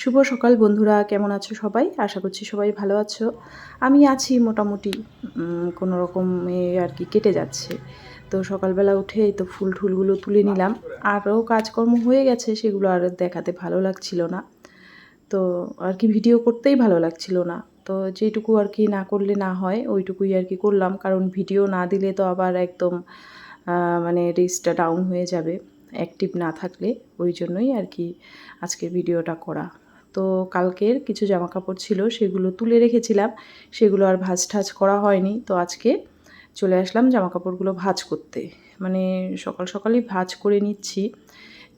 শুভ সকাল বন্ধুরা, কেমন আছো সবাই? আশা করছি সবাই ভালো আছো। আমি আছি মোটামুটি কোনো রকমে আর কি কেটে যাচ্ছে। তো সকালবেলা উঠে তো ফুল টুলগুলো তুলে নিলাম। আরও কাজকর্ম হয়ে গেছে, সেগুলো আর দেখাতে ভালো লাগছিল না। তো আর কি ভিডিও করতেই ভালো লাগছিল না। তো যেটুকু আর কি না করলে না হয়, ওইটুকুই আর কি করলাম। কারণ ভিডিও না দিলে তো আবার একদম মানে রিস্কটা ডাউন হয়ে যাবে অ্যাক্টিভ না থাকলে। ওই জন্যই আর কি আজকে ভিডিওটা করা। তো কালকের কিছু জামা কাপড় ছিল, সেগুলো তুলে রেখেছিলাম। সেগুলো আর ভাজ ঠাজ করা হয়নি। তো আজকে চলে আসলাম জামা কাপড়গুলো ভাজ করতে। মানে সকাল সকালই ভাজ করে নিচ্ছি।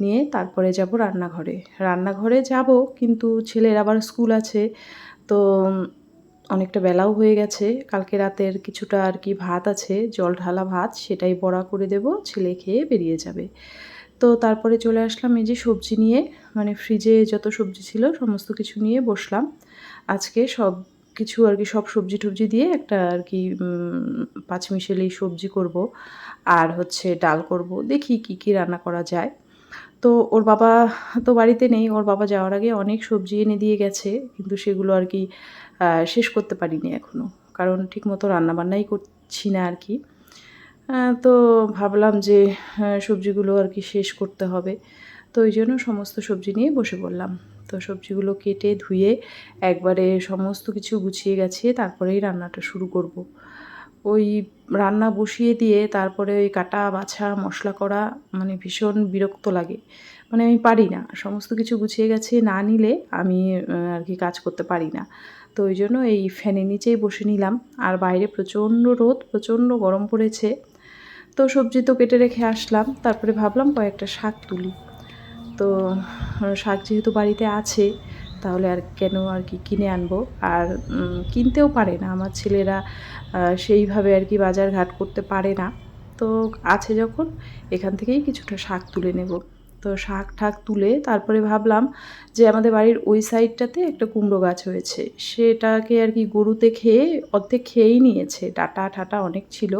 নিয়ে তারপরে যাব রান্নাঘরে। রান্নাঘরে যাব, কিন্তু ছেলের আবার স্কুল আছে। তো অনেকটা বেলাও হয়ে গেছে। কালকে রাতের কিছুটা আর কি ভাত আছে, জল ঢালা ভাত, সেটাই বড়া করে দেব। ছেলে খেয়ে বেরিয়ে যাবে। তো তারপরে চলে আসলাম এই যে সবজি নিয়ে। মানে ফ্রিজে যত সবজি ছিল সমস্ত কিছু নিয়ে বসলাম। আজকে সব কিছু আর কি সব সবজি টবজি দিয়ে একটা আর কি উম, পাঁচমিশালি সবজি করব। আর হচ্ছে ডাল করব। দেখি কি কি রান্না করা যায়। তো ওর বাবা তো বাড়িতে নেই। ওর বাবা যাওয়ার আগে অনেক সবজি এনে দিয়ে গেছে। কিন্তু সেগুলো আর কি শেষ করতে পারিনি এখনও কারণ ঠিকমতো রান্নাবান্নাই করছি না আর কি। তো ভাবলাম যে সবজিগুলো আর কি শেষ করতে হবে। তো ওই জন্য সমস্ত সবজি নিয়ে বসে পড়লাম। তো সবজিগুলো কেটে ধুয়ে একবারে সমস্ত কিছু গুছিয়ে গেছে তারপরেই রান্নাটা শুরু করব। ওই রান্না বসিয়ে দিয়ে তারপরে ওই কাটা, বাছা, মশলা করা মানে ভীষণ বিরক্ত লাগে। মানে আমি পারি না। সমস্ত কিছু গুছিয়ে গেছে না নিলে আমি আর কি কাজ করতে পারি না। তো ওই জন্য এই ফ্যানের নিচেই বসে নিলাম। আর বাইরে প্রচণ্ড রোদ, প্রচণ্ড গরম পড়েছে। তো সবজি তো কেটে রেখে আসলাম, তারপরে ভাবলাম কয়েকটা শাক তুলি। তো শাক যেহেতু বাড়িতে আছে, তাহলে আর কেন আর কি কিনে আনব? আর কিনতেও পারে না, আমার ছেলেরা সেইভাবে আর কি বাজার ঘাট করতে পারে না। তো আছে যখন, এখান থেকেই কিছুটা শাক তুলে নেব। তো শাক ঠাক তুলে তারপরে ভাবলাম যে আমাদের বাড়ির ওই সাইডটাতে একটা কুমড়ো গাছ হয়েছে। সেটাকে আর কি গরুতে খেয়ে অর্ধেক খেয়েই নিয়েছে। ডাটা ঠাটা অনেক ছিল,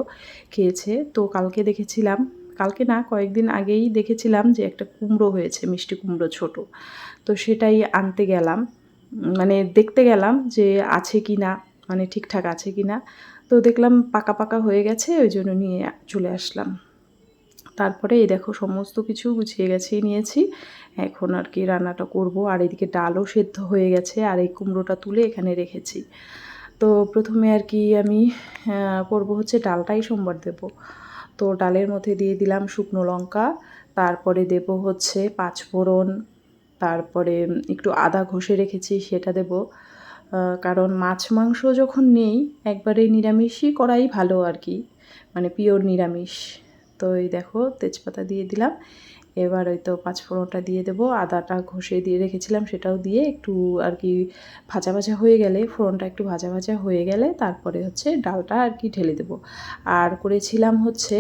খেয়েছে। তো কালকে দেখেছিলাম, কালকে না, কয়েকদিন আগেই দেখেছিলাম যে একটা কুমড়ো হয়েছে, মিষ্টি কুমড়ো ছোট। তো সেটাই আনতে গেলাম। মানে দেখতে গেলাম যে আছে কি না মানে ঠিকঠাক আছে কি না। তো দেখলাম পাকা পাকা হয়ে গেছে, ওই জন্য নিয়ে চলে আসলাম। তারপরে এই দেখো সমস্ত কিছু গুছিয়ে গেছেই নিয়েছি। এখন আর কি রান্নাটা করব। আর এদিকে ডালও সেদ্ধ হয়ে গেছে আর এই কুমড়োটা তুলে এখানে রেখেছি। তো প্রথমে আর কি আমি করব হচ্ছে ডালটাই সোমবার দেব। তো ডালের মধ্যে দিয়ে দিলাম শুকনো লঙ্কা, তারপরে দেব হচ্ছে পাঁচফোড়ন, তারপরে একটু আদা ঘষে রেখেছি সেটা দেব। কারণ মাছ মাংস যখন নেই, একবারে নিরামিষই করাই ভালো আর কি। মানে পিওর নিরামিষ। তো এই দেখো তেজপাতা দিয়ে দিলাম। এবার ওই তো পাঁচফোড়নটা দিয়ে দেবো। আদাটা ঘষে দিয়ে রেখেছিলাম, সেটাও দিয়ে একটু আর কি ভাজা ভাজা হয়ে গেলে, ফোড়নটা একটু ভাজা ভাজা হয়ে গেলে তারপরে হচ্ছে ডালটা আর কি ঢেলে দেবো। আর করেছিলাম হচ্ছে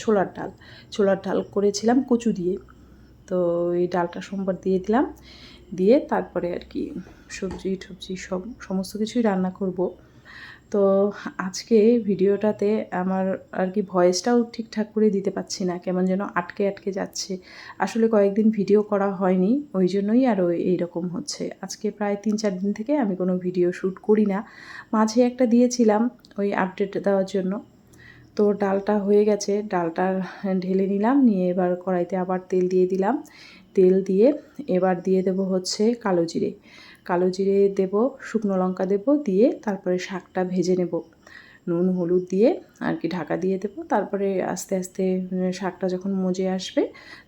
ছোলার ডাল। ছোলার ডাল করেছিলাম কচু দিয়ে। তো এই ডালটা সোমবার দিয়ে দিলাম। দিয়ে তারপরে আর কি সবজি টবজি সব সমস্ত কিছুই রান্না করব। তো আজকে ভিডিওটাতে আমার আর কি ভয়েসটাও ঠিকঠাক করে দিতে পারছি না, কেমন যেন আটকে আটকে যাচ্ছে। আসলে কয়েকদিন ভিডিও করা হয়নি, ওই জন্যই আরও এইরকম হচ্ছে। আজকে প্রায় তিন চার দিন থেকে আমি কোনো ভিডিও শ্যুট করি না। মাঝে একটা দিয়েছিলাম ওই আপডেট দেওয়ার জন্য। তো ডালটা হয়ে গেছে, ডালটা ঢেলে নিলাম, নিয়ে এবার কড়াইতে আবার তেল দিয়ে দিলাম। তেল দিয়ে এবার দিয়ে দেব হচ্ছে কালো জিরে। কালো জিরে দেব, শুকনো লঙ্কা দেব দিয়ে তারপরে শাকটা ভেজে নেব। নুন, হলুদ দিয়ে আর কি ঢাকা দিয়ে দেব। তারপরে আস্তে আস্তে শাকটা যখন মজে আসবে,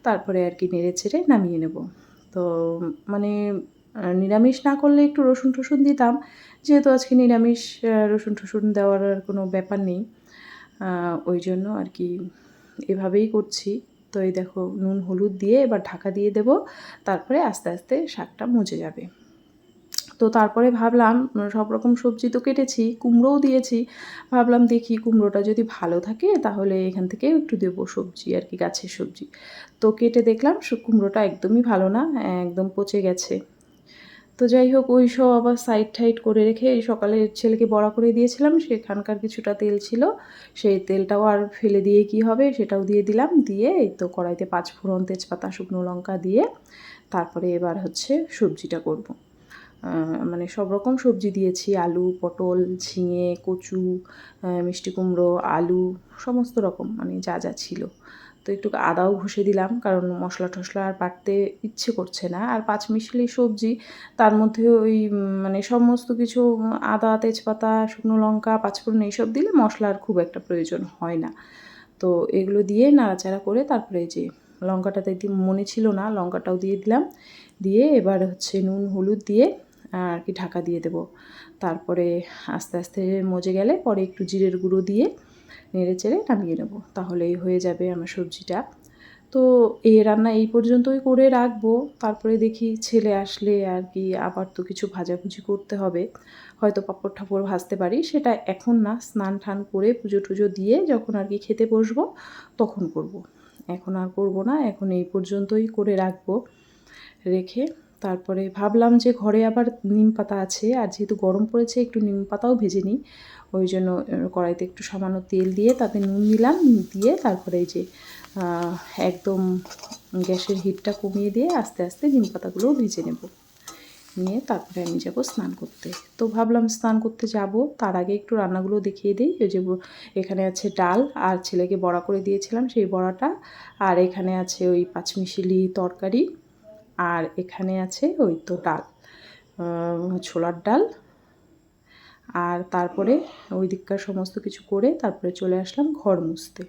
তারপরে আর কি নেড়ে চেড়ে নামিয়ে নেব। তো মানে নিরামিষ না করলে একটু রসুন টসুন দিতাম। যেহেতু আজকে নিরামিষ রসুন টসুন দেওয়ার আর কোনো ব্যাপার নেই। ওই জন্য আর কি এভাবেই করছি। তো এই দেখো, নুন, হলুদ দিয়ে এবার ঢাকা দিয়ে দেব। তারপরে আস্তে আস্তে শাকটা মজে যাবে। তো তারপরে ভাবলাম সব রকম সবজি তো কেটেছি, কুমড়োও দিয়েছি। ভাবলাম দেখি কুমড়োটা যদি ভালো থাকে তাহলে এখান থেকে একটু দেবো সবজি আর কি, গাছের সবজি। তো কেটে দেখলাম কুমড়োটা একদমই ভালো না, একদম পচে গেছে। তো যাই হোক, ওই সব আবার সাইড টাইড করে রেখে এই সকালে ছেলেকে বড়া করে দিয়েছিলাম, সেখানকার কিছুটা তেল ছিল। সেই তেলটাও আর ফেলে দিয়ে কি হবে সেটাও দিয়ে দিলাম, দিয়ে এই তো কড়াইতে পাঁচ ফোড়ন তেজপাতা, শুকনো লঙ্কা দিয়ে তারপরে এবার হচ্ছে সবজিটা করব। মানে সব রকম সবজি দিয়েছি, আলু, পটল, ঝিঙে, কচু মিষ্টি কুমড়ো, আলু, সমস্ত রকম মানে যা যা ছিল। তো একটু আদাও ঘষে দিলাম কারণ মশলা টশলা আর বাটতে ইচ্ছে করছে না। আর পাঁচ মিশালি সবজি, তার মধ্যে ওই মানে সমস্ত কিছু, আদা, তেজপাতা, শুকনো লঙ্কা, পাঁচফোড়ন এইসব দিলে মশলার খুব একটা প্রয়োজন হয় না। তো এগুলো দিয়ে নাড়াচাড়া করে তারপরে যে লঙ্কাটা দিতে মনে ছিল না, লঙ্কাটাও দিয়ে দিলাম। দিয়ে এবার হচ্ছে নুন, হলুদ দিয়ে আর কি ঢাকা দিয়ে দেব। তারপরে আস্তে আস্তে মজে গেলে পরে একটু জিরের গুঁড়ো দিয়ে নেড়ে চেড়ে নামিয়ে নেব। তাহলেই হয়ে যাবে আমার সবজিটা। তো এই রান্না এই পর্যন্তই করে রাখব। তারপরে দেখি ছেলে আসলে আর কি আবার তো কিছু ভাজাভুজি করতে হবে। হয়তো পাঁপড় ঠাপড় ভাজতে পারি। সেটা এখন না, স্নান টান করে পুজো টুজো দিয়ে যখন আর কি খেতে বসবো তখন করব। এখন আর করব না। এখন এই পর্যন্তই করে রাখব। রেখে তারপরে ভাবলাম যে ঘরে আবার নিম পাতা আছে, আর যেহেতু গরম পড়েছে, একটু নিম পাতাও ভেজে নিই। ওই জন্য কড়াইতে একটু সামান্য তেল দিয়ে তাতে নুন দিলাম, দিয়ে তারপরে এই যে একদম গ্যাসের হিটটা কমিয়ে দিয়ে আস্তে আস্তে নিম পাতাগুলোও ভেজে নেব। নিয়ে তারপরে আমি যাব স্নান করতে। তো ভাবলাম স্নান করতে যাব, তার আগে একটু রান্নাগুলো দেখিয়ে দিই। ওই যে এখানে আছে ডাল, আর ছেলেকে বড়া করে দিয়েছিলাম সেই বড়াটা, আর এখানে আছে ওই পাঁচমিশালি তরকারি। আর এখানে আছে ওই তো ডাল ছোলার ডাল। আর তারপরে ওই দিককার সমস্ত কিছু করে তারপরে চলে আসলাম ঘর মুছতে।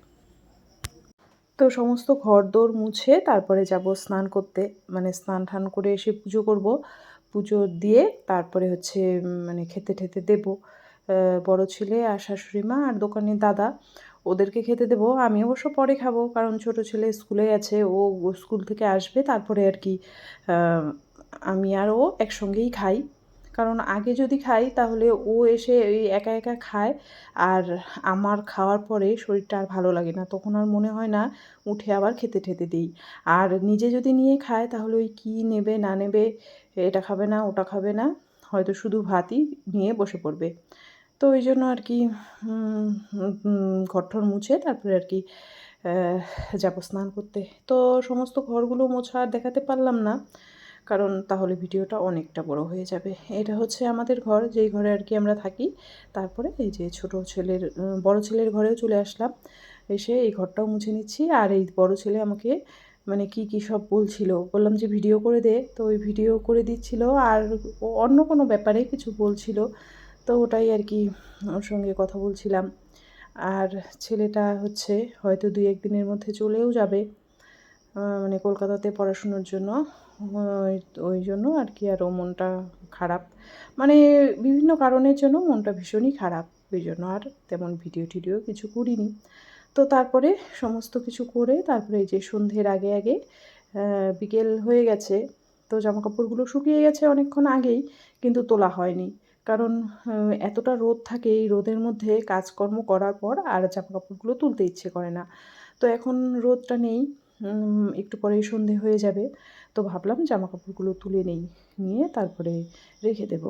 তো সমস্ত ঘর দোর মুছে তারপরে যাব স্নান করতে মানে স্নান টান করে এসে পুজো করব। পুজো দিয়ে তারপরে হচ্ছে মানে খেতে ঠেতে দেবো। বড় ছেলে আর শাশুড়ি মা আর দোকানের দাদা। ওদেরকে খেতে দেবো, আমি অবশ্য পরে খাব, কারণ ছোট ছেলে স্কুলে ও ও স্কুল থেকে আসবে, তারপরে আর কি আমি আর ও একসঙ্গেই খাই। কারণ আগে যদি খাই, তাহলে ও এসে ওই একা একা খায়, আর আমার খাওয়ার পরে শরীরটা আর ভালো লাগে না, তখন আর মনে হয় না উঠে আবার খেতে ঠেতে দিই। আর নিজে যদি নিয়ে খায়, তাহলে ওই কী নেবে, না নেবে, এটা খাবে না, ওটা খাবে না, হয়তো শুধু ভাতই নিয়ে বসে পড়বে। তো ওই জন্য আর কি ঘরঠর মুছে তারপরে আর কি যাব স্নান করতে। তো সমস্ত ঘরগুলো মোছা আর দেখাতে পারলাম না, কারণ তাহলে ভিডিওটা অনেকটা বড় হয়ে যাবে। এটা হচ্ছে আমাদের ঘর, যেই ঘরে আর কি আমরা থাকি। তারপরে এই যে ছোট ছেলের বড় ছেলের ঘরেও চলে আসলাম। এসে এই ঘরটাও মুছে নিচ্ছি। আর এই বড় ছেলে আমাকে মানে কি কি সব বলছিল? বললাম যে, ভিডিও করে দে। তো ওই ভিডিও করে দিচ্ছিল। আর অন্য কোনো ব্যাপারে কিছু বলছিল। তো ওটাই আর কি ওর সঙ্গে কথা বলছিলাম। আর ছেলেটা হচ্ছে হয়তো দুই এক দিনের মধ্যে চলেও যাবে মানে কলকাতাতে পড়াশুনোর জন্য। ওই জন্য আর কি আরও মনটা খারাপ। মানে বিভিন্ন কারণের জন্য মনটা ভীষণই খারাপ ওই জন্য, আর তেমন ভিডিও টিডিও কিছু করিনি। তো তারপরে সমস্ত কিছু করে তারপরে যে সন্ধ্যের আগে আগে বিকেল হয়ে গেছে। তো জামা কাপড়গুলো শুকিয়ে গেছে অনেকক্ষণ আগেই, কিন্তু তোলা হয়নি। কারণ এতটা রোদ থাকে এই রোদের মধ্যে কাজকর্ম করার পর আর জামা কাপড়গুলো তুলতে ইচ্ছে করে না। তো এখন রোদটা নেই একটু পরেই সন্ধে হয়ে যাবে। তো ভাবলাম জামা কাপড়গুলো তুলে নেই, নিয়ে তারপরে রেখে দেবো।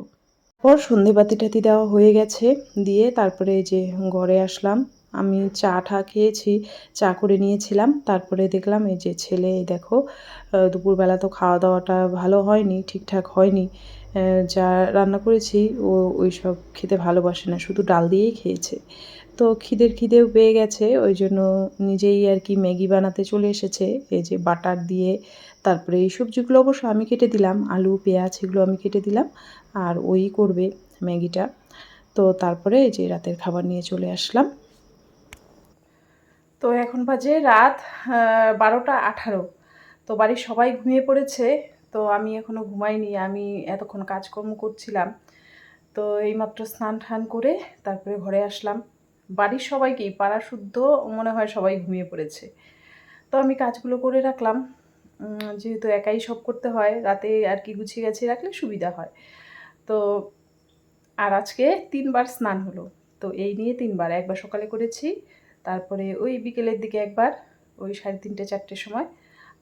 পর সন্ধে বাতি টাতি দেওয়া হয়ে গেছে, দিয়ে তারপরে যে ঘরে আসলাম। আমি চা ঠা খেয়েছি, চা করে নিয়েছিলাম। তারপরে দেখলাম এই যে ছেলে দেখো দুপুরবেলা তো খাওয়া দাওয়াটা ভালো হয়নি, ঠিকঠাক হয়নি। যা রান্না করেছি, ও ওই সব খেতে ভালোবাসে না। শুধু ডাল দিয়েই খেয়েছে। তো খিদের খিদেও পেয়ে গেছে। ওই জন্য নিজেই আর কি ম্যাগি বানাতে চলে এসেছে। এই যে বাটার দিয়ে তারপরে এই সবজিগুলো অবশ্য আমি কেটে দিলাম। আলু, পেঁয়াজ এগুলো আমি কেটে দিলাম। আর ওই করবে ম্যাগিটা। তো তারপরে এই যে রাতের খাবার নিয়ে চলে আসলাম। তো এখন বাজে রাত বারোটা আঠারো। তো বাড়ির সবাই ঘুমিয়ে পড়েছে। তো আমি এখনও ঘুমাইনি, আমি এতক্ষণ কাজকর্ম করছিলাম। তো এইমাত্র স্নান টান করে তারপরে ঘরে আসলাম। বাড়ির সবাইকেই পাড়া শুদ্ধ মনে হয় সবাই ঘুমিয়ে পড়েছে। তো আমি কাজগুলো করে রাখলাম। যেহেতু একাই সব করতে হয়, রাতে আর কি গুছিয়ে গেছে রাখলে সুবিধা হয়। তো আর আজকে তিনবার স্নান হলো। তো এই নিয়ে তিনবার, একবার সকালে করেছি, তারপরে ওই বিকেলের দিকে একবার, ওই সাড়ে তিনটে, চারটের সময়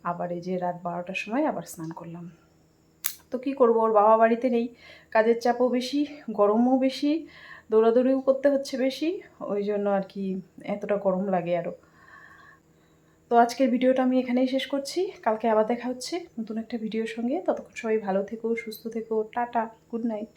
আবার এই যে রাত বারোটার সময় আবার স্নান করলাম। তো কি করব? ওর বাবা বাড়িতে নেই। কাজের চাপও বেশি, গরমও বেশি, দৌড়াদৌড়িও করতে হচ্ছে বেশি, ওই জন্য আর কি এতটা গরম লাগে আরও তো আজকের ভিডিওটা আমি এখানেই শেষ করছি। কালকে আবার দেখা হচ্ছে নতুন একটা ভিডিওর সঙ্গে। ততক্ষণ সবাই ভালো থেকো, সুস্থ থেকো, টাটা, গুড নাইট।